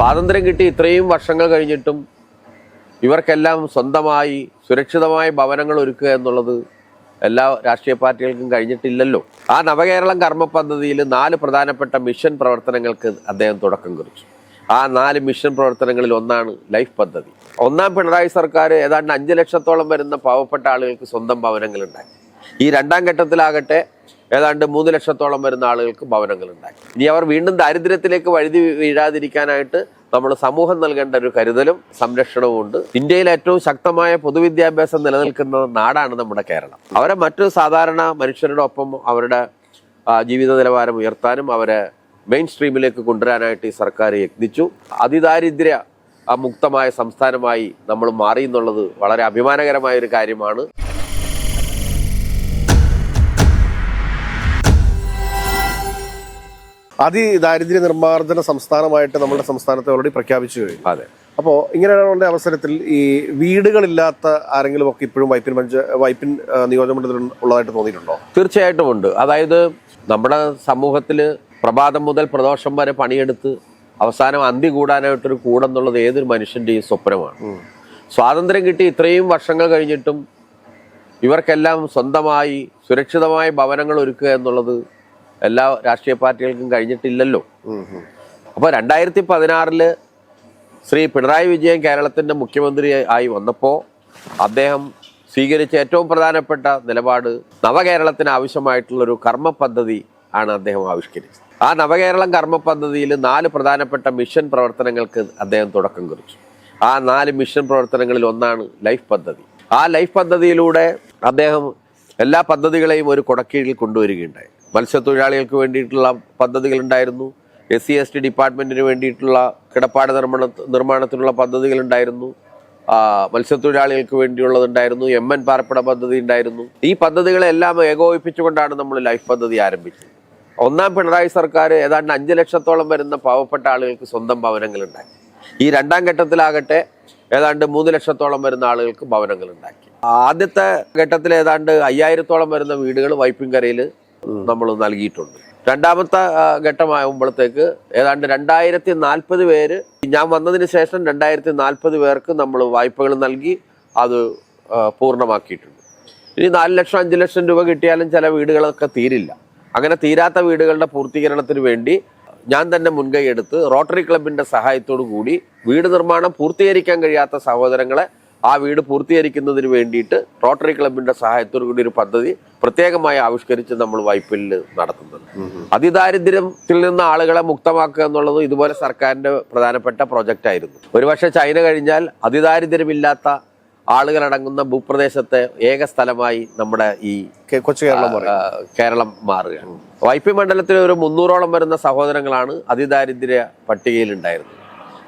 സ്വാതന്ത്ര്യം കിട്ടി ഇത്രയും വർഷങ്ങൾ കഴിഞ്ഞിട്ടും ഇവർക്കെല്ലാം സ്വന്തമായി സുരക്ഷിതമായ ഭവനങ്ങൾ ഒരുക്കുക എന്നുള്ളത് എല്ലാ രാഷ്ട്രീയ പാർട്ടികൾക്കും കഴിഞ്ഞിട്ടില്ലല്ലോ. ആ നവകേരളം കർമ്മ പദ്ധതിയിൽ നാല് പ്രധാനപ്പെട്ട മിഷൻ പ്രവർത്തനങ്ങൾക്ക് അദ്ദേഹം തുടക്കം കുറിച്ചു. ആ നാല് മിഷൻ പ്രവർത്തനങ്ങളിൽ ഒന്നാണ് ലൈഫ് പദ്ധതി. ഒന്നാം പിണറായി സർക്കാർ ഏതാണ്ട് അഞ്ച് ലക്ഷത്തോളം വരുന്ന പാവപ്പെട്ട ആളുകൾക്ക് സ്വന്തം ഭവനങ്ങൾ ഈ രണ്ടാം ഘട്ടത്തിലാകട്ടെ ഏതാണ്ട് മൂന്ന് ലക്ഷത്തോളം വരുന്ന ആളുകൾക്ക് ഭവനങ്ങൾ ഉണ്ടാക്കി ഇനി അവർ വീണ്ടും ദാരിദ്ര്യത്തിലേക്ക് വഴുതി വീഴാതിരിക്കാനായിട്ട് നമ്മൾ സമൂഹം നൽകേണ്ട ഒരു കരുതലും സംരക്ഷണവും ഉണ്ട്. ഇന്ത്യയിൽ ഏറ്റവും ശക്തമായ പൊതുവിദ്യാഭ്യാസം നിലനിൽക്കുന്ന നാടാണ് നമ്മുടെ കേരളം. അവരെ മറ്റു സാധാരണ മനുഷ്യരുടെ ഒപ്പം അവരുടെ ജീവിത നിലവാരം ഉയർത്താനും അവരെ മെയിൻ സ്ട്രീമിലേക്ക് കൊണ്ടുവരാനായിട്ട് ഈ സർക്കാർ യത്നിച്ചു. അതിദാരിദ്ര്യ മുക്തമായ സംസ്ഥാനമായി നമ്മൾ മാറി എന്നുള്ളത് വളരെ അഭിമാനകരമായ ഒരു കാര്യമാണ്. അതിദാരിദ്ര്യ നിർമ്മാർജന സംസ്ഥാനമായിട്ട് നമ്മുടെ സംസ്ഥാനത്തെ ഓൾറെഡി പ്രഖ്യാപിച്ചു കഴിഞ്ഞു. അതെ. അപ്പോൾ ഇങ്ങനെയുള്ള അവസരത്തിൽ ഈ വീടുകളില്ലാത്ത ആരെങ്കിലും ഒക്കെ ഇപ്പോഴും വൈപ്പിൻ പഞ്ച വൈപ്പിൻ നിയോജക നിയോജകമണ്ഡലത്തിൽ ഉള്ളതായിട്ട് തോന്നിയിട്ടുണ്ടോ? തീർച്ചയായിട്ടും ഉണ്ട്. അതായത് നമ്മുടെ സമൂഹത്തിൽ പ്രഭാതം മുതൽ പ്രദോഷം വരെ പണിയെടുത്ത് അവസാനം അന്തി കൂടാനായിട്ടൊരു കൂടെന്നുള്ളത് ഏതൊരു മനുഷ്യന്റെയും സ്വപ്നമാണ്. സ്വാതന്ത്ര്യം കിട്ടി ഇത്രയും വർഷങ്ങൾ കഴിഞ്ഞിട്ടും ഇവർക്കെല്ലാം സ്വന്തമായി സുരക്ഷിതമായ ഭവനങ്ങൾ ഒരുക്കുക എന്നുള്ളത് എല്ലാ രാഷ്ട്രീയ പാർട്ടികൾക്കും കഴിഞ്ഞിട്ടില്ലല്ലോ. അപ്പോൾ രണ്ടായിരത്തി പതിനാറിൽ ശ്രീ പിണറായി വിജയൻ കേരളത്തിന്റെ മുഖ്യമന്ത്രി ആയി വന്നപ്പോൾ അദ്ദേഹം സ്വീകരിച്ച ഏറ്റവും പ്രധാനപ്പെട്ട നിലപാട് നവകേരളത്തിന് ആവശ്യമായിട്ടുള്ള ഒരു കർമ്മ പദ്ധതി ആണ് അദ്ദേഹം ആവിഷ്കരിച്ചത്. ആ നവകേരളം കർമ്മ പദ്ധതിയിൽ നാല് പ്രധാനപ്പെട്ട മിഷൻ പ്രവർത്തനങ്ങൾക്ക് അദ്ദേഹം തുടക്കം കുറിച്ചു. ആ നാല് മിഷൻ പ്രവർത്തനങ്ങളിൽ ഒന്നാണ് ലൈഫ് പദ്ധതി. ആ ലൈഫ് പദ്ധതിയിലൂടെ അദ്ദേഹം എല്ലാ പദ്ധതികളെയും ഒരു കുടക്കീഴിൽ കൊണ്ടുവരികയുണ്ടായി. മത്സ്യത്തൊഴിലാളികൾക്ക് വേണ്ടിയിട്ടുള്ള പദ്ധതികൾ ഉണ്ടായിരുന്നു എസ് സി എസ് ടി ഡിപ്പാർട്ട്മെന്റിന് വേണ്ടിയിട്ടുള്ള കിടപ്പാട് നിർമ്മാണ നിർമ്മാണത്തിനുള്ള പദ്ധതികൾ ഉണ്ടായിരുന്നു മത്സ്യത്തൊഴിലാളികൾക്ക് വേണ്ടിയുള്ളതുണ്ടായിരുന്നു. എം എൻ പാർപ്പിട പദ്ധതി ഉണ്ടായിരുന്നു. ഈ പദ്ധതികളെല്ലാം ഏകോപിപ്പിച്ചുകൊണ്ടാണ് നമ്മൾ ലൈഫ് പദ്ധതി ആരംഭിച്ചത്. ഒന്നാം പിണറായി സർക്കാർ ഏതാണ്ട് അഞ്ച് ലക്ഷത്തോളം വരുന്ന പാവപ്പെട്ട ആളുകൾക്ക് സ്വന്തം ഭവനങ്ങൾ ഉണ്ടാക്കി ഈ രണ്ടാം ഘട്ടത്തിലാകട്ടെ ഏതാണ്ട് മൂന്ന് ലക്ഷത്തോളം വരുന്ന ആളുകൾക്ക് ഭവനങ്ങൾ ഉണ്ടാക്കി ആദ്യത്തെ ഘട്ടത്തിൽ ഏതാണ്ട് അയ്യായിരത്തോളം വരുന്ന വീടുകൾ വൈപ്പിൻകരയിൽ നമ്മൾ നൽകിയിട്ടുണ്ട്. രണ്ടാമത്തെ ഘട്ടമാകുമ്പോഴത്തേക്ക് ഏതാണ്ട് രണ്ടായിരത്തി നാൽപ്പത് പേര് ഞാൻ വന്നതിന് ശേഷം രണ്ടായിരത്തി നാൽപ്പത് പേർക്ക് നമ്മൾ വായ്പകൾ നൽകി അത് പൂർണമാക്കിയിട്ടുണ്ട്. ഇനി നാല് ലക്ഷം അഞ്ച് ലക്ഷം രൂപ കിട്ടിയാലും ചില വീടുകളൊക്കെ തീരില്ല. അങ്ങനെ തീരാത്ത വീടുകളുടെ പൂർത്തീകരണത്തിന് വേണ്ടി ഞാൻ തന്നെ മുൻകൈ എടുത്ത് റോട്ടറി ക്ലബിന്റെ സഹായത്തോടു കൂടി വീട് നിർമ്മാണം പൂർത്തീകരിക്കാൻ കഴിയാത്ത സഹോദരങ്ങളെ ആ വീട് പൂർത്തീകരിക്കുന്നതിന് വേണ്ടിയിട്ട് റോട്ടറി ക്ലബിന്റെ സഹായത്തോടു കൂടി ഒരു പദ്ധതി പ്രത്യേകമായി ആവിഷ്കരിച്ച് നമ്മൾ വായ്പയിൽ നടത്തുന്നത്. അതിദാരിദ്ര്യത്തിൽ നിന്ന് ആളുകളെ മുക്തമാക്കുക എന്നുള്ളത് ഇതുപോലെ സർക്കാരിന്റെ പ്രധാനപ്പെട്ട പ്രോജക്റ്റ് ആയിരുന്നു. ഒരുപക്ഷെ ചൈന കഴിഞ്ഞാൽ അതിദാരിദ്ര്യമില്ലാത്ത ആളുകളടങ്ങുന്ന ഭൂപ്രദേശത്തെ ഏക സ്ഥലമായി നമ്മുടെ ഈ കൊച്ചു കേരളം കേരളം മാറുകയാണ് വൈപ്പി മണ്ഡലത്തിൽ ഒരു മുന്നൂറോളം വരുന്ന സഹോദരങ്ങളാണ് അതിദാരിദ്ര്യ പട്ടികയിൽ ഉണ്ടായിരുന്നത്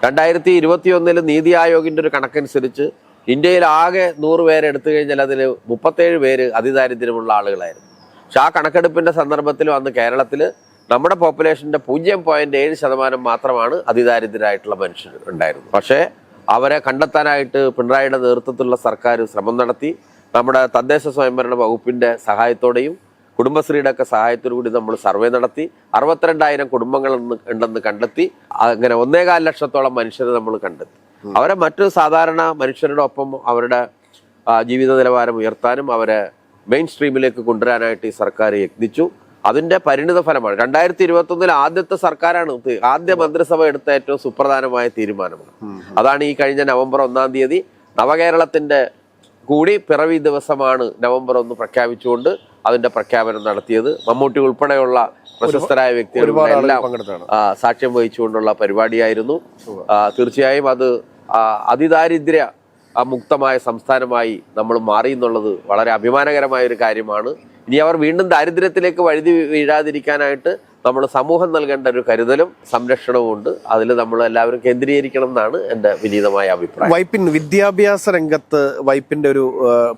രണ്ടായിരത്തി ഇരുപത്തി ഒന്നിൽ നീതി ആയോഗിന്റെ ഒരു കണക്കനുസരിച്ച് ഇന്ത്യയിൽ ആകെ നൂറ് പേരെ എടുത്തു കഴിഞ്ഞാൽ അതിൽ മുപ്പത്തേഴ് പേര് അതിദാരിദ്ര്യമുള്ള ആളുകളായിരുന്നു. പക്ഷെ ആ കണക്കെടുപ്പിന്റെ സന്ദർഭത്തിൽ അന്ന് കേരളത്തിൽ നമ്മുടെ പോപ്പുലേഷന്റെ പൂജ്യം പോയിന്റ് ഏഴ് ശതമാനം മാത്രമാണ് അതിദാരിദ്ര്യരായിട്ടുള്ള മനുഷ്യർ ഉണ്ടായിരുന്നു പക്ഷേ അവരെ കണ്ടെത്താനായിട്ട് പിണറായിയുടെ നേതൃത്വത്തിലുള്ള സർക്കാർ ശ്രമം നടത്തി. നമ്മുടെ തദ്ദേശ സ്വയംഭരണ വകുപ്പിന്റെ സഹായത്തോടെയും കുടുംബശ്രീയുടെ ഒക്കെ സഹായത്തോടു കൂടി നമ്മൾ സർവേ നടത്തി. അറുപത്തിരണ്ടായിരം കുടുംബങ്ങൾ ഉണ്ടെന്ന് കണ്ടെത്തി. അങ്ങനെ ഒന്നേകാൽ ലക്ഷത്തോളം മനുഷ്യരെ നമ്മൾ കണ്ടെത്തി. അവരെ മറ്റു സാധാരണ മനുഷ്യരുടെ ഒപ്പം അവരുടെ ജീവിത നിലവാരം ഉയർത്താനും അവരെ മെയിൻ സ്ട്രീമിലേക്ക് കൊണ്ടുവരാനായിട്ട് ഈ സർക്കാർ യത്നിച്ചു. അതിന്റെ പരിണിത ഫലമാണ്. രണ്ടായിരത്തി ഇരുപത്തി ഒന്നിൽ ആദ്യത്തെ സർക്കാരാണ് ആദ്യ മന്ത്രിസഭ എടുത്ത ഏറ്റവും സുപ്രധാനമായ തീരുമാനമാണ്. അതാണ് ഈ കഴിഞ്ഞ നവംബർ ഒന്നാം തീയതി നവകേരളത്തിന്റെ കൂടി പിറവി ദിവസമാണ് നവംബർ ഒന്ന് പ്രഖ്യാപിച്ചുകൊണ്ട് അതിന്റെ പ്രഖ്യാപനം നടത്തിയത്. മമ്മൂട്ടി ഉൾപ്പെടെയുള്ള പ്രശസ്തരായ വ്യക്തികളുടെ എല്ലാം സാക്ഷ്യം വഹിച്ചുകൊണ്ടുള്ള പരിപാടിയായിരുന്നു. തീർച്ചയായും അത് അതിദാരിദ്ര്യ മുക്തമായ സംസ്ഥാനമായി നമ്മൾ മാറി എന്നുള്ളത് വളരെ അഭിമാനകരമായ ഒരു കാര്യമാണ്. ഇനി അവർ വീണ്ടും ദാരിദ്ര്യത്തിലേക്ക് വഴുതി വീഴാതിരിക്കാനായിട്ട് നമ്മൾ സമൂഹം നൽകേണ്ട ഒരു കരുതലും സംരക്ഷണവും ഉണ്ട്. അതിൽ നമ്മൾ എല്ലാവരും കേന്ദ്രീകരിക്കണം എന്നാണ് എന്റെ വിനീതമായ അഭിപ്രായം. വൈപ്പിൻ വിദ്യാഭ്യാസ രംഗത്ത് വൈപ്പിന്റെ ഒരു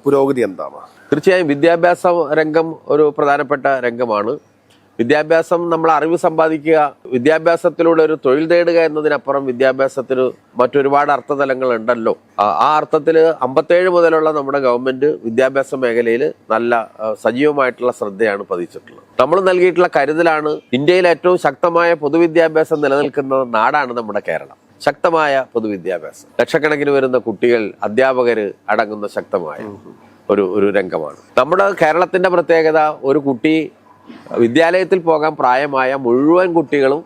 പുരോഗതി എന്താണ്? തീർച്ചയായും വിദ്യാഭ്യാസ രംഗം ഒരു പ്രധാനപ്പെട്ട രംഗമാണ്. വിദ്യാഭ്യാസം നമ്മൾ അറിവ് സമ്പാദിക്കുക വിദ്യാഭ്യാസത്തിലൂടെ ഒരു തൊഴിൽ നേടുക എന്നതിനപ്പുറം വിദ്യാഭ്യാസത്തിന് മറ്റൊരുപാട് അർത്ഥതലങ്ങൾ ഉണ്ടല്ലോ ആ ആ അർത്ഥത്തിൽ അമ്പത്തേഴ് മുതലുള്ള നമ്മുടെ ഗവൺമെന്റ് വിദ്യാഭ്യാസ മേഖലയിൽ നല്ല സജീവമായിട്ടുള്ള ശ്രദ്ധയാണ് പതിച്ചിട്ടുള്ളത്. നമ്മൾ നൽകിയിട്ടുള്ള കരുതലാണ് ഇന്ത്യയിൽ ഏറ്റവും ശക്തമായ പൊതുവിദ്യാഭ്യാസം നിലനിൽക്കുന്ന നാടാണ് നമ്മുടെ കേരളം. ശക്തമായ പൊതുവിദ്യാഭ്യാസം. ലക്ഷക്കണക്കിന് വരുന്ന കുട്ടികൾ അധ്യാപകര് അടങ്ങുന്ന ശക്തമായ ഒരു ഒരു രംഗമാണ്. നമ്മുടെ കേരളത്തിന്റെ പ്രത്യേകത ഒരു കുട്ടി വിദ്യാലയത്തിൽ പോകാൻ പ്രായമായ മുഴുവൻ കുട്ടികളും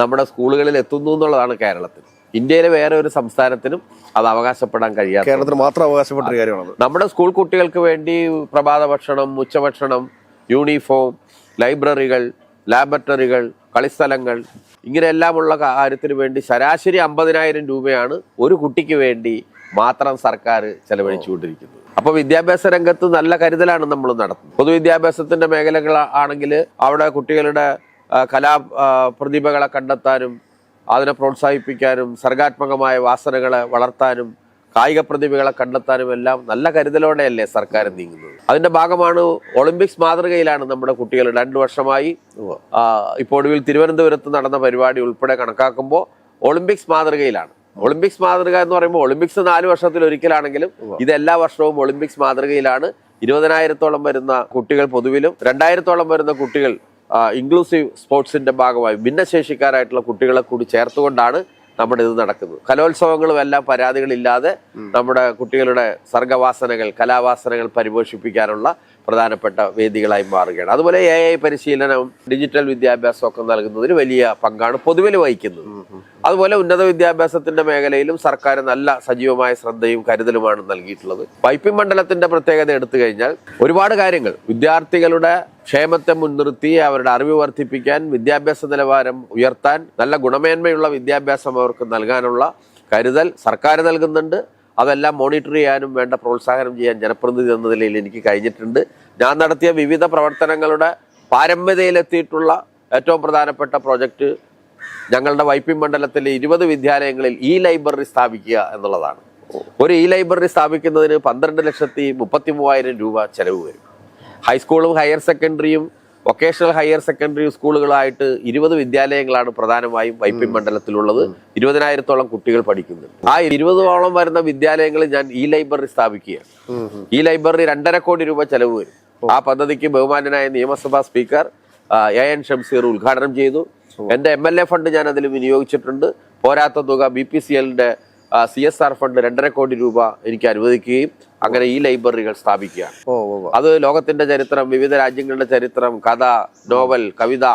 നമ്മുടെ സ്കൂളുകളിൽ എത്തുന്നു എന്നുള്ളതാണ് കേരളത്തിൽ. ഇന്ത്യയിലെ വേറെ ഒരു സംസ്ഥാനത്തിനും അത് അവകാശപ്പെടാൻ കഴിയാത്ത കേരളത്തിന് മാത്രം അവകാശപ്പെട്ട കാര്യമാണ് നമ്മുടെ സ്കൂൾ കുട്ടികൾക്ക് വേണ്ടി പ്രഭാത ഭക്ഷണം ഉച്ചഭക്ഷണം യൂണിഫോം ലൈബ്രറികൾ ലാബറട്ടറികൾ കളിസ്ഥലങ്ങൾ ഇങ്ങനെയെല്ലാമുള്ള കാര്യത്തിന് വേണ്ടി ശരാശരി അമ്പതിനായിരം രൂപയാണ് ഒരു കുട്ടിക്ക് വേണ്ടി മാത്രം സർക്കാർ ചെലവഴിച്ചുകൊണ്ടിരിക്കുന്നത്. അപ്പൊ വിദ്യാഭ്യാസ രംഗത്ത് നല്ല കരുതലാണ് നമ്മൾ നടത്തുന്നത്. പൊതുവിദ്യാഭ്യാസത്തിന്റെ മേഖലകൾ ആണെങ്കിൽ അവിടെ കുട്ടികളുടെ കലാ പ്രതിഭകളെ കണ്ടെത്താനും അതിനെ പ്രോത്സാഹിപ്പിക്കാനും സർഗാത്മകമായ വാസനകളെ വളർത്താനും കായിക പ്രതിഭകളെ കണ്ടെത്താനും എല്ലാം നല്ല കരുതലോടെയല്ലേ സർക്കാർ നീങ്ങുന്നത് അതിന്റെ ഭാഗമാണ് ഒളിമ്പിക്സ് മാതൃകയിലാണ് നമ്മുടെ കുട്ടികൾ രണ്ടു വർഷമായി ഇപ്പോൾ ഒടുവിൽ തിരുവനന്തപുരത്ത് നടന്ന പരിപാടി ഉൾപ്പെടെ കണക്കാക്കുമ്പോൾ ഒളിമ്പിക്സ് മാതൃകയിലാണ്. ഒളിമ്പിക്സ് മാതൃക എന്ന് പറയുമ്പോൾ ഒളിമ്പിക്സ് നാല് വർഷത്തിൽ ഒരിക്കലാണെങ്കിലും ഇത് എല്ലാ വർഷവും ഒളിമ്പിക്സ് മാതൃകയിലാണ്. ഇരുപതിനായിരത്തോളം വരുന്ന കുട്ടികൾ പൊതുവിലും രണ്ടായിരത്തോളം വരുന്ന കുട്ടികൾ ഇൻക്ലൂസീവ് സ്പോർട്സിന്റെ ഭാഗമായി ഭിന്നശേഷിക്കാരായിട്ടുള്ള കുട്ടികളെ കൂടി ചേർത്തുകൊണ്ടാണ് നമ്മുടെ ഇത് നടക്കുന്നത്. കലോത്സവങ്ങളും എല്ലാം പരാതികളില്ലാതെ നമ്മുടെ കുട്ടികളുടെ സർഗവാസനകൾ കലാവാസനകൾ പരിപോഷിപ്പിക്കാനുള്ള പ്രധാനപ്പെട്ട വേദികളായി മാറുകയാണ്. അതുപോലെ എ ഐ പരിശീലനവും ഡിജിറ്റൽ വിദ്യാഭ്യാസം ഒക്കെ നൽകുന്നതിന് വലിയ പങ്കാണ് പൊതുവിൽ വഹിക്കുന്നത്. അതുപോലെ ഉന്നത വിദ്യാഭ്യാസത്തിന്റെ മേഖലയിലും സർക്കാർ നല്ല സജീവമായ ശ്രദ്ധയും കരുതലുമാണ് നൽകിയിട്ടുള്ളത്. വൈപ്പിൻ മണ്ഡലത്തിന്റെ പ്രത്യേകത എടുത്തു കഴിഞ്ഞാൽ ഒരുപാട് കാര്യങ്ങൾ. വിദ്യാർത്ഥികളുടെ ക്ഷേമത്തെ മുൻനിർത്തി അവരുടെ അറിവ് വർദ്ധിപ്പിക്കാൻ വിദ്യാഭ്യാസ നിലവാരം ഉയർത്താൻ നല്ല ഗുണമേന്മയുള്ള വിദ്യാഭ്യാസം അവർക്ക് നൽകാനുള്ള കരുതൽ സർക്കാർ നൽകുന്നുണ്ട്. അതെല്ലാം മോണിറ്റർ ചെയ്യാനും വേണ്ട പ്രോത്സാഹനം ചെയ്യാൻ ജനപ്രതിനിധി എന്ന നിലയിൽ എനിക്ക് കഴിഞ്ഞിട്ടുണ്ട്. ഞാൻ നടത്തിയ വിവിധ പ്രവർത്തനങ്ങളുടെ പാരമ്യതയിലെത്തിയിട്ടുള്ള ഏറ്റവും പ്രധാനപ്പെട്ട പ്രോജക്റ്റ് ഞങ്ങളുടെ വൈപ്പിൻ മണ്ഡലത്തിലെ ഇരുപത് വിദ്യാലയങ്ങളിൽ ഇ ലൈബ്രറി സ്ഥാപിക്കുക എന്നുള്ളതാണ്. ഒരു ഇ ലൈബ്രറി സ്ഥാപിക്കുന്നതിന് പന്ത്രണ്ട് ലക്ഷത്തി മുപ്പത്തി മൂവായിരം രൂപ ചെലവ് വരും. ഹൈസ്കൂളും ഹയർ സെക്കൻഡറിയും വൊക്കേഷണൽ ഹയർ സെക്കൻഡറി സ്കൂളുകളായിട്ട് ഇരുപത് വിദ്യാലയങ്ങളാണ് പ്രധാനമായും വൈപ്പിൻ മണ്ഡലത്തിലുള്ളത്. ഇരുപതിനായിരത്തോളം കുട്ടികൾ പഠിക്കുന്നുണ്ട്. ആ ഇരുപതോളം വരുന്ന വിദ്യാലയങ്ങളിൽ ഞാൻ ഇ ലൈബ്രറി സ്ഥാപിക്കുകയാണ്. ഈ ലൈബ്രറി രണ്ടര കോടി രൂപ ചെലവ് വരും. ആ പദ്ധതിക്ക് ബഹുമാനനായ നിയമസഭാ സ്പീക്കർ എ എൻ ഷംസീർ ഉദ്ഘാടനം ചെയ്തു. എന്റെ എം എൽ എ ഫണ്ട് ഞാൻ അതിൽ വിനിയോഗിച്ചിട്ടുണ്ട്. പോരാത്ത തുക ബി പി സി എല്ലിന്റെ സി എസ് ആർ ഫണ്ട് രണ്ടര കോടി രൂപ എനിക്ക് അനുവദിക്കുകയും അങ്ങനെ ഈ ലൈബ്രറികൾ സ്ഥാപിക്കുക. അത് ലോകത്തിന്റെ ചരിത്രം വിവിധ രാജ്യങ്ങളുടെ ചരിത്രം കഥ നോവൽ കവിത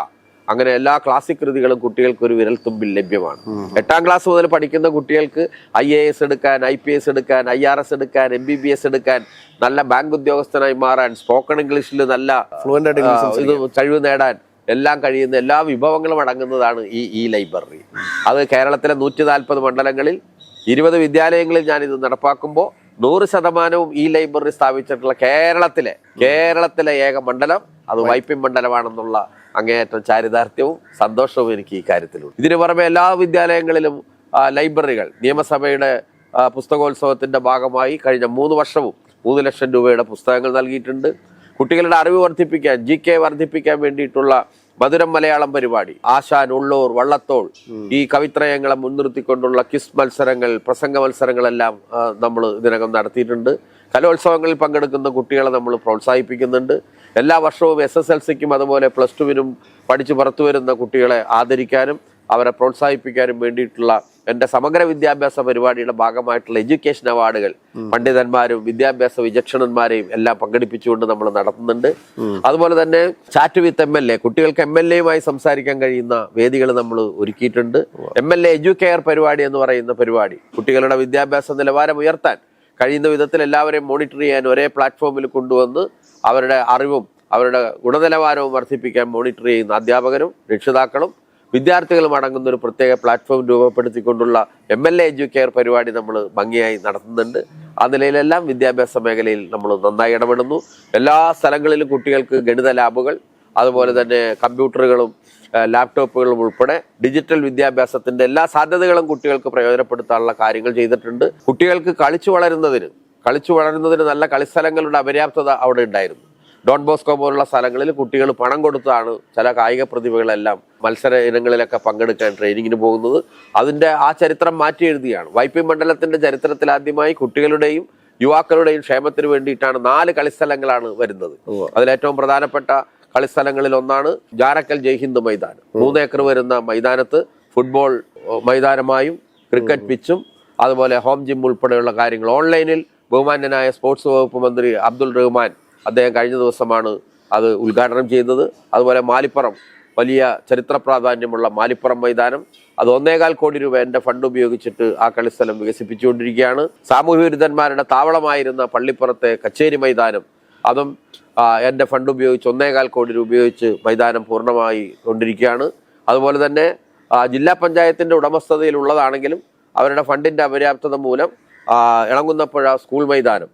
അങ്ങനെ എല്ലാ ക്ലാസിക് കൃതികളും കുട്ടികൾക്ക് ഒരു വിരൽത്തുമ്പിൽ ലഭ്യമാണ്. എട്ടാം ക്ലാസ് മുതൽ പഠിക്കുന്ന കുട്ടികൾക്ക് ഐ എ എസ് എടുക്കാൻ ഐ പി എസ് എടുക്കാൻ ഐ ആർ എസ് എടുക്കാൻ എം ബി ബി എസ് എടുക്കാൻ നല്ല ബാങ്ക് ഉദ്യോഗസ്ഥനായി മാറാൻ സ്പോക്കൺ ഇംഗ്ലീഷിൽ നല്ല ഫ്ലുവന്റ് ഇത് കഴിവ് നേടാൻ എല്ലാം കഴിയുന്ന എല്ലാ വിഭവങ്ങളും അടങ്ങുന്നതാണ് ഈ ഈ ലൈബ്രറി. അത് കേരളത്തിലെ നൂറ്റി നാൽപ്പത് മണ്ഡലങ്ങളിൽ ഇരുപത് വിദ്യാലയങ്ങളിൽ ഞാൻ ഇത് നടപ്പാക്കുമ്പോൾ നൂറ് ശതമാനവും ഈ ലൈബ്രറി സ്ഥാപിച്ചിട്ടുള്ള കേരളത്തിലെ കേരളത്തിലെ ഏക മണ്ഡലം അത് വൈപ്പിൻ മണ്ഡലമാണെന്നുള്ള അങ്ങേയറ്റം ചാരിതാർത്ഥ്യവും സന്തോഷവും എനിക്ക് ഈ കാര്യത്തിലുണ്ട്. ഇതിനു പുറമെ എല്ലാ വിദ്യാലയങ്ങളിലും ലൈബ്രറികൾ നിയമസഭയുടെ പുസ്തകോത്സവത്തിന്റെ ഭാഗമായി കഴിഞ്ഞ മൂന്ന് വർഷവും മൂന്ന് ലക്ഷം രൂപയുടെ പുസ്തകങ്ങൾ നൽകിയിട്ടുണ്ട്. കുട്ടികളുടെ അറിവ് വർദ്ധിപ്പിക്കാൻ ജി കെ വർദ്ധിപ്പിക്കാൻ വേണ്ടിയിട്ടുള്ള മധുരം മലയാളം പരിപാടി. ആശാൻ ഉള്ളൂർ വള്ളത്തോൾ. ഈ കവിത്രയങ്ങളെ മുൻനിർത്തിക്കൊണ്ടുള്ള കിസ് മത്സരങ്ങൾ പ്രസംഗ മത്സരങ്ങളെല്ലാം നമ്മൾ ഇതിനകം നടത്തിയിട്ടുണ്ട്. കലോത്സവങ്ങളിൽ പങ്കെടുക്കുന്ന കുട്ടികളെ നമ്മൾ പ്രോത്സാഹിപ്പിക്കുന്നുണ്ട്. എല്ലാ വർഷവും എസ് എസ് എൽ സിക്കും അതുപോലെ പ്ലസ് ടുവിനും പഠിച്ചു പുറത്തു വരുന്ന കുട്ടികളെ ആദരിക്കാനും അവരെ പ്രോത്സാഹിപ്പിക്കാനും വേണ്ടിയിട്ടുള്ള എന്റെ സമഗ്ര വിദ്യാഭ്യാസ പരിപാടിയുടെ ഭാഗമായിട്ടുള്ള എഡ്യൂക്കേഷൻ അവാർഡുകൾ പണ്ഡിതന്മാരും വിദ്യാഭ്യാസ വിചക്ഷണന്മാരെയും എല്ലാം പങ്കെടുപ്പിച്ചുകൊണ്ട് നമ്മൾ നടത്തുന്നുണ്ട്. അതുപോലെ തന്നെ chat with M L A കുട്ടികൾക്ക് എം എൽ എയുമായി സംസാരിക്കാൻ കഴിയുന്ന വേദികൾ നമ്മൾ ഒരുക്കിയിട്ടുണ്ട്. എം എൽ എ എഡ്യൂക്കെയർ പരിപാടി എന്ന് പറയുന്ന പരിപാടി കുട്ടികളുടെ വിദ്യാഭ്യാസ നിലവാരം ഉയർത്താൻ കഴിയുന്ന വിധത്തിൽ എല്ലാവരെയും മോണിറ്റർ ചെയ്യാൻ ഒരേ പ്ലാറ്റ്ഫോമിൽ കൊണ്ടുവന്ന് അവരുടെ അറിവും അവരുടെ ഗുണനിലവാരവും വർദ്ധിപ്പിക്കാൻ മോണിറ്റർ ചെയ്യുന്ന അധ്യാപകരും രക്ഷിതാക്കളും വിദ്യാർത്ഥികളും അടങ്ങുന്ന ഒരു പ്രത്യേക പ്ലാറ്റ്ഫോം രൂപപ്പെടുത്തിക്കൊണ്ടുള്ള എം എൽ എ എഡ്യൂക്കെയർ പരിപാടി നമ്മൾ ഭംഗിയായി നടത്തുന്നുണ്ട്. ആ നിലയിലെല്ലാം വിദ്യാഭ്യാസ മേഖലയിൽ നമ്മൾ നന്നായി ഇടപെടുന്നു. എല്ലാ സ്ഥലങ്ങളിലും കുട്ടികൾക്ക് ഗണിത ലാബുകൾ അതുപോലെ തന്നെ കമ്പ്യൂട്ടറുകളും ലാപ്ടോപ്പുകളും ഉൾപ്പെടെ ഡിജിറ്റൽ വിദ്യാഭ്യാസത്തിന്റെ എല്ലാ സാധ്യതകളും കുട്ടികൾക്ക് പ്രയോജനപ്പെടുത്താനുള്ള കാര്യങ്ങൾ ചെയ്തിട്ടുണ്ട്. കുട്ടികൾക്ക് കളിച്ചു വളരുന്നതിന് കളിച്ചു വളരുന്നതിന് നല്ല കളിസ്ഥലങ്ങളുടെ അപര്യാപ്തത അവിടെ ഉണ്ടായിരുന്നു. ഡോൺ ബോസ്കോ പോലുള്ള സ്ഥലങ്ങളിൽ കുട്ടികൾ പണം കൊടുത്താണ് ചില കായിക പ്രതിഭകളെല്ലാം മത്സര ഇനങ്ങളിലൊക്കെ പങ്കെടുക്കാൻ ട്രെയിനിങ്ങിന് പോകുന്നത്. അതിന്റെ ആ ചരിത്രം മാറ്റി എഴുതിയാണ്. വൈപ്പി മണ്ഡലത്തിന്റെ ചരിത്രത്തിൽ ആദ്യമായി കുട്ടികളുടെയും യുവാക്കളുടെയും ക്ഷേമത്തിന് വേണ്ടിയിട്ടാണ് നാല് കളിസ്ഥലങ്ങളാണ് വരുന്നത്. അതിലേറ്റവും പ്രധാനപ്പെട്ട കളിസ്ഥലങ്ങളിൽ ഒന്നാണ് ജാരക്കൽ ജയ്ഹിന്ദ് മൈതാനം. മൂന്നേക്കർ വരുന്ന മൈതാനത്ത് ഫുട്ബോൾ മൈതാനമായും ക്രിക്കറ്റ് പിച്ചും അതുപോലെ ഹോം ജിം ഉൾപ്പെടെയുള്ള കാര്യങ്ങൾ. ഓൺലൈനിൽ ബഹുമാന്യനായ സ്പോർട്സ് വകുപ്പ് മന്ത്രി അബ്ദുൾ റഹ്മാൻ അദ്ദേഹം കഴിഞ്ഞ ദിവസമാണ് അത് ഉദ്ഘാടനം ചെയ്യുന്നത്. അതുപോലെ മാലിപ്പുറം വലിയ ചരിത്ര പ്രാധാന്യമുള്ള മാലിപ്പുറം മൈതാനം. അത് ഒന്നേകാൽ കോടി രൂപ എന്റെ ഫണ്ട് ഉപയോഗിച്ചിട്ട് ആ കളിസ്ഥലം വികസിപ്പിച്ചുകൊണ്ടിരിക്കുകയാണ്. സാമൂഹ്യ വിരുദ്ധന്മാരുടെ താവളമായിരുന്ന പള്ളിപ്പുറത്തെ കച്ചേരി മൈതാനം അതും എന്റെ ഫണ്ട് ഉപയോഗിച്ച് ഒന്നേകാൽ കോടി രൂപ ഉപയോഗിച്ച് മൈതാനം പൂർണമായി കൊണ്ടിരിക്കുകയാണ്. അതുപോലെ തന്നെ ജില്ലാ പഞ്ചായത്തിന്റെ ഉടമസ്ഥതയിലുള്ളതാണെങ്കിലും അവരുടെ ഫണ്ടിന്റെ അപര്യാപ്തത മൂലം ആ, ഇളങ്കുന്നപ്പുഴ സ്കൂൾ മൈതാനം.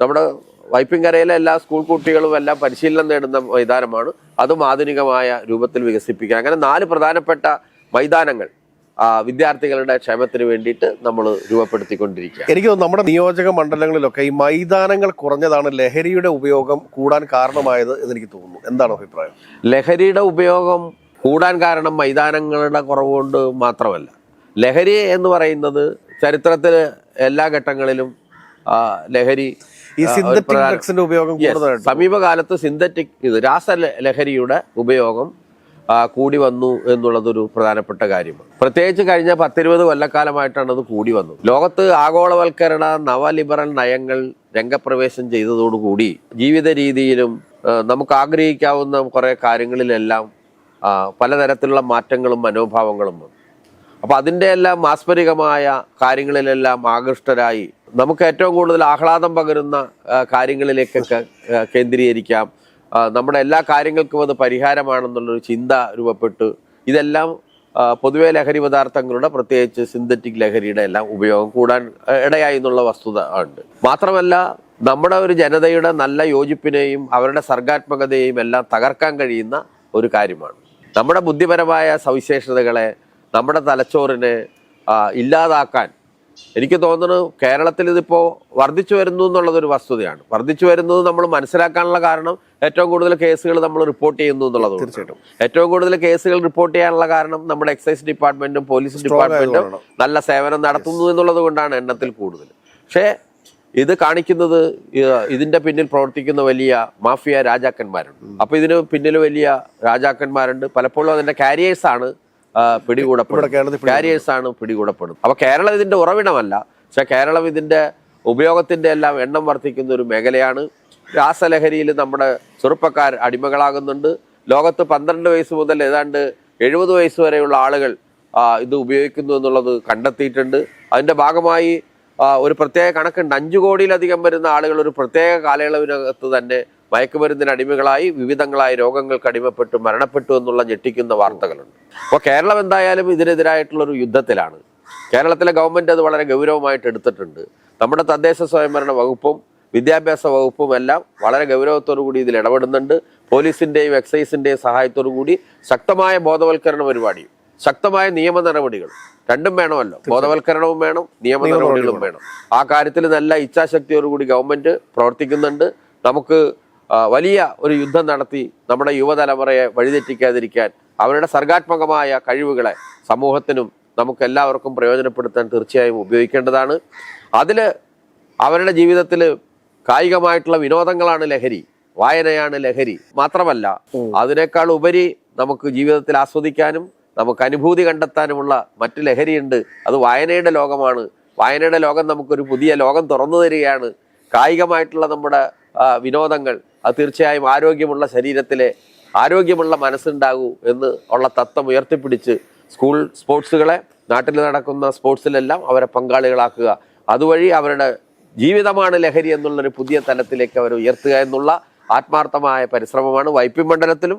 നമ്മുടെ വൈപ്പിൻകരയിലെ എല്ലാ സ്കൂൾ കുട്ടികളും എല്ലാം പരിശീലനം നേടുന്ന മൈതാനമാണ്. അതും ആധുനികമായ രൂപത്തിൽ വികസിപ്പിക്കുക അങ്ങനെ നാല് പ്രധാനപ്പെട്ട മൈതാനങ്ങൾ വിദ്യാർത്ഥികളുടെ ക്ഷേമത്തിന് വേണ്ടിയിട്ട് നമ്മൾ രൂപപ്പെടുത്തിക്കൊണ്ടിരിക്കുക എനിക്ക് തോന്നുന്നു നമ്മുടെ നിയോജക മണ്ഡലങ്ങളിലൊക്കെ ഈ മൈതാനങ്ങൾ കുറഞ്ഞതാണ് ലഹരിയുടെ ഉപയോഗം കൂടാൻ കാരണമായത് എന്ന് എനിക്ക് തോന്നുന്നു. എന്താണ് അഭിപ്രായം? ലഹരിയുടെ ഉപയോഗം കൂടാൻ കാരണം മൈതാനങ്ങളുടെ കുറവ് കൊണ്ട് മാത്രമല്ല. ലഹരി എന്ന് പറയുന്നത് ചരിത്രത്തിൽ എല്ലാ ഘട്ടങ്ങളിലും ലഹരി ഈ സിന്തറ്റിക് ഡ്രഗ്സിന്റെ ഉപയോഗം. കൂടുതലായിട്ട്. സമീപകാലത്ത് സിന്തറ്റിക് ഇത് രാസ ലഹരിയുടെ ഉപയോഗം കൂടി വന്നു എന്നുള്ളതൊരു പ്രധാനപ്പെട്ട കാര്യമാണ്. പ്രത്യേകിച്ച് കഴിഞ്ഞ പത്തിരുപത് കൊല്ലക്കാലമായിട്ടാണ് അത് കൂടി വന്നത്. ലോകത്ത് ആഗോളവൽക്കരണ നവലിബറൽ നയങ്ങൾ രംഗപ്രവേശം ചെയ്തതോടുകൂടി ജീവിത രീതിയിലും നമുക്ക് ആഗ്രഹിക്കാവുന്ന കുറേ കാര്യങ്ങളിലെല്ലാം പലതരത്തിലുള്ള മാറ്റങ്ങളും മനോഭാവങ്ങളും വന്നു. അപ്പൊ അതിന്റെ എല്ലാം മാസ്മരികമായ കാര്യങ്ങളിലെല്ലാം ആകൃഷ്ടരായി നമുക്ക് ഏറ്റവും കൂടുതൽ ആഹ്ലാദം പകരുന്ന കാര്യങ്ങളിലേക്കൊക്കെ കേന്ദ്രീകരിക്കാം. നമ്മുടെ എല്ലാ കാര്യങ്ങൾക്കും അത് പരിഹാരമാണെന്നുള്ളൊരു ചിന്ത രൂപപ്പെട്ടു. ഇതെല്ലാം പൊതുവെ ലഹരി പദാർത്ഥങ്ങളുടെ പ്രത്യേകിച്ച് സിന്തറ്റിക് ലഹരിയുടെ എല്ലാം ഉപയോഗം കൂടാൻ ഇടയായി എന്നുള്ള വസ്തുത ഉണ്ട്. മാത്രമല്ല നമ്മുടെ ഒരു ജനതയുടെ നല്ല യോജിപ്പിനെയും അവരുടെ സർഗാത്മകതയെയും എല്ലാം തകർക്കാൻ കഴിയുന്ന ഒരു കാര്യമാണ്. നമ്മുടെ ബുദ്ധിപരമായ സവിശേഷതകളെ നമ്മുടെ തലച്ചോറിനെ ഇല്ലാതാക്കാൻ എനിക്ക് തോന്നുന്നത് കേരളത്തിൽ ഇതിപ്പോൾ വർദ്ധിച്ചു വരുന്നു എന്നുള്ളതൊരു വസ്തുതയാണ്. വർദ്ധിച്ചു വരുന്നത് നമ്മൾ മനസ്സിലാക്കാനുള്ള കാരണം ഏറ്റവും കൂടുതൽ കേസുകൾ നമ്മൾ റിപ്പോർട്ട് ചെയ്യുന്നു എന്നുള്ളത് തീർച്ചയായിട്ടും. ഏറ്റവും കൂടുതൽ കേസുകൾ റിപ്പോർട്ട് ചെയ്യാനുള്ള കാരണം നമ്മുടെ എക്സൈസ് ഡിപ്പാർട്ട്മെന്റും പോലീസ് ഡിപ്പാർട്ട്മെന്റും നല്ല സേവനം നടത്തുന്നു എന്നുള്ളത് കൊണ്ടാണ് എണ്ണത്തിൽ കൂടുതൽ. പക്ഷേ ഇത് കാണിക്കുന്നത് ഇതിന്റെ പിന്നിൽ പ്രവർത്തിക്കുന്ന വലിയ മാഫിയ രാജാക്കന്മാരുണ്ട്. അപ്പൊ ഇതിന് പിന്നിൽ വലിയ രാജാക്കന്മാരുണ്ട്. പലപ്പോഴും അതിന്റെ കാരിയേഴ്സ് പിടികൂടുന്നത്. കാരിയേഴ്സ് ആണ് പിടികൂടപ്പെടും. അപ്പൊ കേരളം ഇതിന്റെ ഉറവിടമല്ല. പക്ഷെ കേരളം ഇതിന്റെ ഉപയോഗത്തിന്റെ എല്ലാം എണ്ണം വർദ്ധിക്കുന്ന ഒരു മേഖലയാണ്. രാസലഹരിയിൽ നമ്മുടെ ചെറുപ്പക്കാർ അടിമകളാകുന്നുണ്ട്. ലോകത്ത് പന്ത്രണ്ട് വയസ്സ് മുതൽ ഏതാണ്ട് എഴുപത് വയസ്സ് വരെയുള്ള ആളുകൾ ഇത് ഉപയോഗിക്കുന്നു എന്നുള്ളത് കണ്ടെത്തിയിട്ടുണ്ട്. അതിന്റെ ഭാഗമായി ഒരു പ്രത്യേക കണക്കുണ്ട്. അഞ്ചു കോടിയിലധികം വരുന്ന ആളുകൾ ഒരു പ്രത്യേക കാലയളവിനകത്ത് തന്നെ മയക്കുമരുന്നിന് അടിമകളായി വിവിധങ്ങളായ രോഗങ്ങൾക്ക് അടിമപ്പെട്ടു മരണപ്പെട്ടു എന്നുള്ള ഞെട്ടിക്കുന്ന വാർത്തകളുണ്ട്. അപ്പോൾ കേരളം എന്തായാലും ഇതിനെതിരായിട്ടുള്ള ഒരു യുദ്ധത്തിലാണ്. കേരളത്തിലെ ഗവൺമെന്റ് അത് വളരെ ഗൗരവമായിട്ട് എടുത്തിട്ടുണ്ട്. നമ്മുടെ തദ്ദേശ സ്വയംഭരണ വകുപ്പും വിദ്യാഭ്യാസ വകുപ്പും എല്ലാം വളരെ ഗൗരവത്തോടു കൂടി ഇതിൽ ഇടപെടുന്നുണ്ട്. പോലീസിന്റെയും എക്സൈസിന്റെയും സഹായത്തോടു കൂടി ശക്തമായ ബോധവൽക്കരണ പരിപാടിയും ശക്തമായ നിയമ നടപടികളും രണ്ടും വേണമല്ലോ. ബോധവൽക്കരണവും വേണം നിയമ നടപടികളും വേണം. ആ കാര്യത്തിൽ നല്ല ഇച്ഛാശക്തിയോടുകൂടി ഗവൺമെന്റ് പ്രവർത്തിക്കുന്നുണ്ട്. നമുക്ക് വലിയ ഒരു യുദ്ധം നടത്തി നമ്മുടെ യുവതലമുറയെ വഴിതെറ്റിക്കാതിരിക്കാൻ അവരുടെ സർഗാത്മകമായ കഴിവുകളെ സമൂഹത്തിനും നമുക്ക് എല്ലാവർക്കും പ്രയോജനപ്പെടുത്താൻ തീർച്ചയായും ഉപയോഗിക്കേണ്ടതാണ്. അതിൽ അവരുടെ ജീവിതത്തിൽ കായികമായിട്ടുള്ള വിനോദങ്ങളാണ് ലഹരി വായനയാണ് ലഹരി മാത്രമല്ല അതിനേക്കാൾ ഉപരി നമുക്ക് ജീവിതത്തിൽ ആസ്വദിക്കാനും നമുക്ക് അനുഭൂതി കണ്ടെത്താനുമുള്ള മറ്റു ലഹരിയുണ്ട്. അത് വായനയുടെ ലോകമാണ്. വായനയുടെ ലോകം നമുക്കൊരു പുതിയ ലോകം തുറന്നു തരികയാണ്. കായികമായിട്ടുള്ള നമ്മുടെ വിനോദങ്ങൾ അത് തീർച്ചയായും ആരോഗ്യമുള്ള ശരീരത്തിലെ ആരോഗ്യമുള്ള മനസ്സുണ്ടാകൂ എന്ന് ഉള്ള തത്വം ഉയർത്തിപ്പിടിച്ച് സ്കൂൾ സ്പോർട്സുകളെ നാട്ടിൽ നടക്കുന്ന സ്പോർട്സിലെല്ലാം അവരെ പങ്കാളികളാക്കുക. അതുവഴി അവരുടെ ജീവിതമാണ് ലഹരി എന്നുള്ളൊരു പുതിയ തലത്തിലേക്ക് അവർ ഉയർത്തുക എന്നുള്ള ആത്മാർത്ഥമായ പരിശ്രമമാണ് വൈപ്പിൻ മണ്ഡലത്തിലും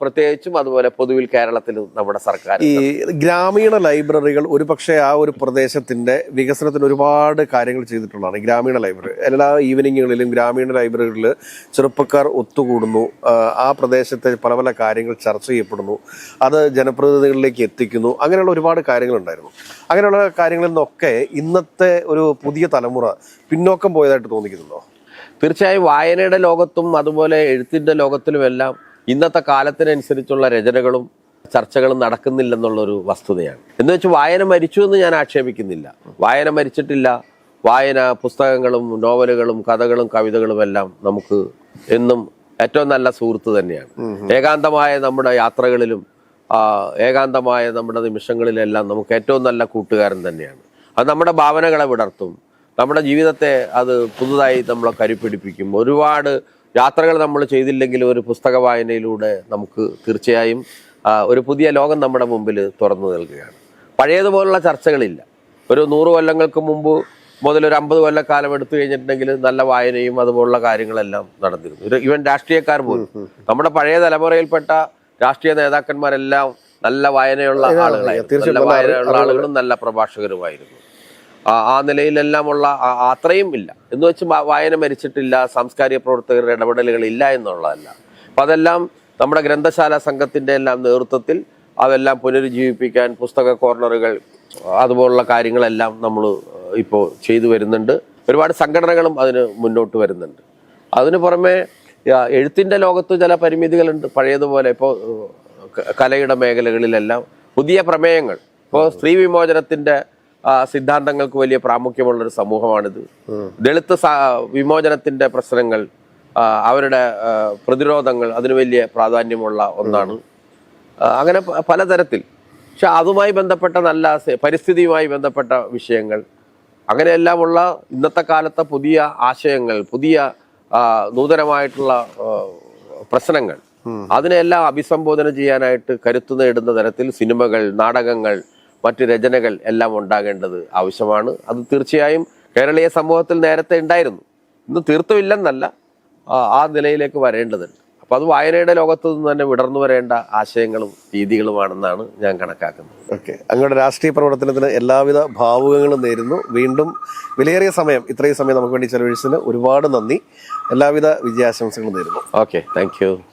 പ്രത്യേകിച്ചും അതുപോലെ പൊതുവിൽ കേരളത്തിൽ നമ്മുടെ സർക്കാർ ഈ ഗ്രാമീണ ലൈബ്രറികൾ ഒരു പക്ഷേ ആ ഒരു പ്രദേശത്തിന്റെ വികസനത്തിന് ഒരുപാട് കാര്യങ്ങൾ ചെയ്തിട്ടുള്ളതാണ്. ഗ്രാമീണ ലൈബ്രറി എല്ലാ ഈവനിങ്ങുകളിലും ഗ്രാമീണ ലൈബ്രറികളിൽ ചെറുപ്പക്കാർ ഒത്തുകൂടുന്നു. ആ, ആ പ്രദേശത്തെ പല പല കാര്യങ്ങൾ ചർച്ച ചെയ്യപ്പെടുന്നു. അത് ജനപ്രതിനിധികളിലേക്ക് എത്തിക്കുന്നു. അങ്ങനെയുള്ള ഒരുപാട് കാര്യങ്ങളുണ്ടായിരുന്നു. അങ്ങനെയുള്ള കാര്യങ്ങളിൽ നിന്നൊക്കെ ഇന്നത്തെ ഒരു പുതിയ തലമുറ പിന്നോക്കം പോയതായിട്ട് തോന്നിക്കുന്നുണ്ടോ? തീർച്ചയായും വായനയുടെ ലോകത്തും അതുപോലെ എഴുത്തിന്റെ ലോകത്തിലുമെല്ലാം ഇന്നത്തെ കാലത്തിനനുസരിച്ചുള്ള രചനകളും ചർച്ചകളും നടക്കുന്നില്ലെന്നുള്ളൊരു വസ്തുതയാണ്. എന്ന് വെച്ച് വായന മരിച്ചു എന്ന് ഞാൻ ആക്ഷേപിക്കുന്നില്ല. വായന മരിച്ചിട്ടില്ല. വായന പുസ്തകങ്ങളും നോവലുകളും കഥകളും കവിതകളും എല്ലാം നമുക്ക് എന്നും ഏറ്റവും നല്ല സുഹൃത്ത് തന്നെയാണ്. ഏകാന്തമായ നമ്മുടെ യാത്രകളിലും ഏകാന്തമായ നമ്മുടെ നിമിഷങ്ങളിലെല്ലാം നമുക്ക് ഏറ്റവും നല്ല കൂട്ടുകാരൻ തന്നെയാണ്. അത് നമ്മുടെ ഭാവനകളെ വിടർത്തും. നമ്മുടെ ജീവിതത്തെ അത് പുതുതായി നമ്മളെ കരുപ്പിടിപ്പിക്കും. ഒരുപാട് യാത്രകൾ നമ്മൾ ചെയ്തില്ലെങ്കിൽ ഒരു പുസ്തക വായനയിലൂടെ നമുക്ക് തീർച്ചയായും ഒരു പുതിയ ലോകം നമ്മുടെ മുമ്പിൽ തുറന്നു നൽകുകയാണ്. പഴയതുപോലുള്ള ചർച്ചകളില്ല. ഒരു നൂറ് കൊല്ലങ്ങൾക്ക് മുമ്പ് മുതൽ ഒരു അമ്പത് കൊല്ലക്കാലം എടുത്തു കഴിഞ്ഞിട്ടുണ്ടെങ്കിൽ നല്ല വായനയും അതുപോലുള്ള കാര്യങ്ങളെല്ലാം നടന്നിരുന്നു. ഒരു ഇവൻ രാഷ്ട്രീയക്കാർ പോലും. നമ്മുടെ പഴയ തലമുറയിൽപ്പെട്ട രാഷ്ട്രീയ നേതാക്കന്മാരെല്ലാം നല്ല വായനയുള്ള ആളുകളായിരുന്നു. നല്ല നല്ല വായനയുള്ള ആളുകളും നല്ല പ്രഭാഷകരുമായിരുന്നു. ആ നിലയിലെല്ലാമുള്ള അത്രയും ഇല്ല. എന്ന് വെച്ച് വായന മരിച്ചിട്ടില്ല സാംസ്കാരിക പ്രവർത്തകരുടെ ഇടപെടലുകൾ ഇല്ല എന്നുള്ളതല്ല. അപ്പം അതെല്ലാം നമ്മുടെ ഗ്രന്ഥശാല സംഘത്തിന്റെ എല്ലാം നേതൃത്വത്തിൽ അതെല്ലാം പുനരുജ്ജീവിപ്പിക്കാൻ പുസ്തക കോർണറുകൾ അതുപോലുള്ള കാര്യങ്ങളെല്ലാം നമ്മൾ ഇപ്പോൾ ചെയ്തു വരുന്നുണ്ട്. ഒരുപാട് സംഘടനകളും അതിന് മുന്നോട്ട് വരുന്നുണ്ട്. അതിന് പുറമെ എഴുത്തിന്റെ ലോകത്ത് ചില പരിമിതികളുണ്ട്. പഴയതുപോലെ ഇപ്പോൾ കലയുടെ മേഖലകളിലെല്ലാം പുതിയ പ്രമേയങ്ങൾ. ഇപ്പോൾ സ്ത്രീ വിമോചനത്തിന്റെ ആ, സിദ്ധാന്തങ്ങൾക്ക് വലിയ പ്രാമുഖ്യമുള്ള ഒരു സമൂഹമാണിത്. ദളിത് വിമോചനത്തിന്റെ പ്രശ്നങ്ങൾ അവരുടെ പ്രതിരോധങ്ങൾ അതിന് വലിയ പ്രാധാന്യമുള്ള ഒന്നാണ്. അങ്ങനെ പലതരത്തിൽ. പക്ഷെ അതുമായി ബന്ധപ്പെട്ട നല്ല പരിസ്ഥിതിയുമായി ബന്ധപ്പെട്ട വിഷയങ്ങൾ അങ്ങനെയെല്ലാമുള്ള ഇന്നത്തെ കാലത്തെ പുതിയ ആശയങ്ങൾ പുതിയ നൂതനമായിട്ടുള്ള പ്രശ്നങ്ങൾ അതിനെല്ലാം അഭിസംബോധന ചെയ്യാനായിട്ട് കരുത്തു നേടുന്ന തരത്തിൽ സിനിമകൾ നാടകങ്ങൾ മറ്റ് രചനകൾ എല്ലാം ഉണ്ടാകേണ്ടത് ആവശ്യമാണ്. അത് തീർച്ചയായും കേരളീയ സമൂഹത്തിൽ നേരത്തെ ഉണ്ടായിരുന്നു. ഇന്ന് തീർത്തുമില്ലെന്നല്ല ആ, നിലയിലേക്ക് വരേണ്ടതുണ്ട്. അപ്പം അത് വായനയുടെ ലോകത്തു നിന്ന് തന്നെ വിടർന്നു വരേണ്ട ആശയങ്ങളും രീതികളുമാണെന്നാണ് ഞാൻ കണക്കാക്കുന്നത്. ഓക്കെ. അങ്ങയുടെ രാഷ്ട്രീയ പ്രവർത്തനത്തിന് എല്ലാവിധ ഭാവുകങ്ങളും നേരുന്നു. വീണ്ടും വിലയേറിയ സമയം ഇത്രയും സമയം നമുക്ക് വേണ്ടി ചെലവഴിച്ചതിന് ഒരുപാട് നന്ദി. എല്ലാവിധ വിജയാശംസകളും നേരുന്നു. ഓക്കെ. താങ്ക്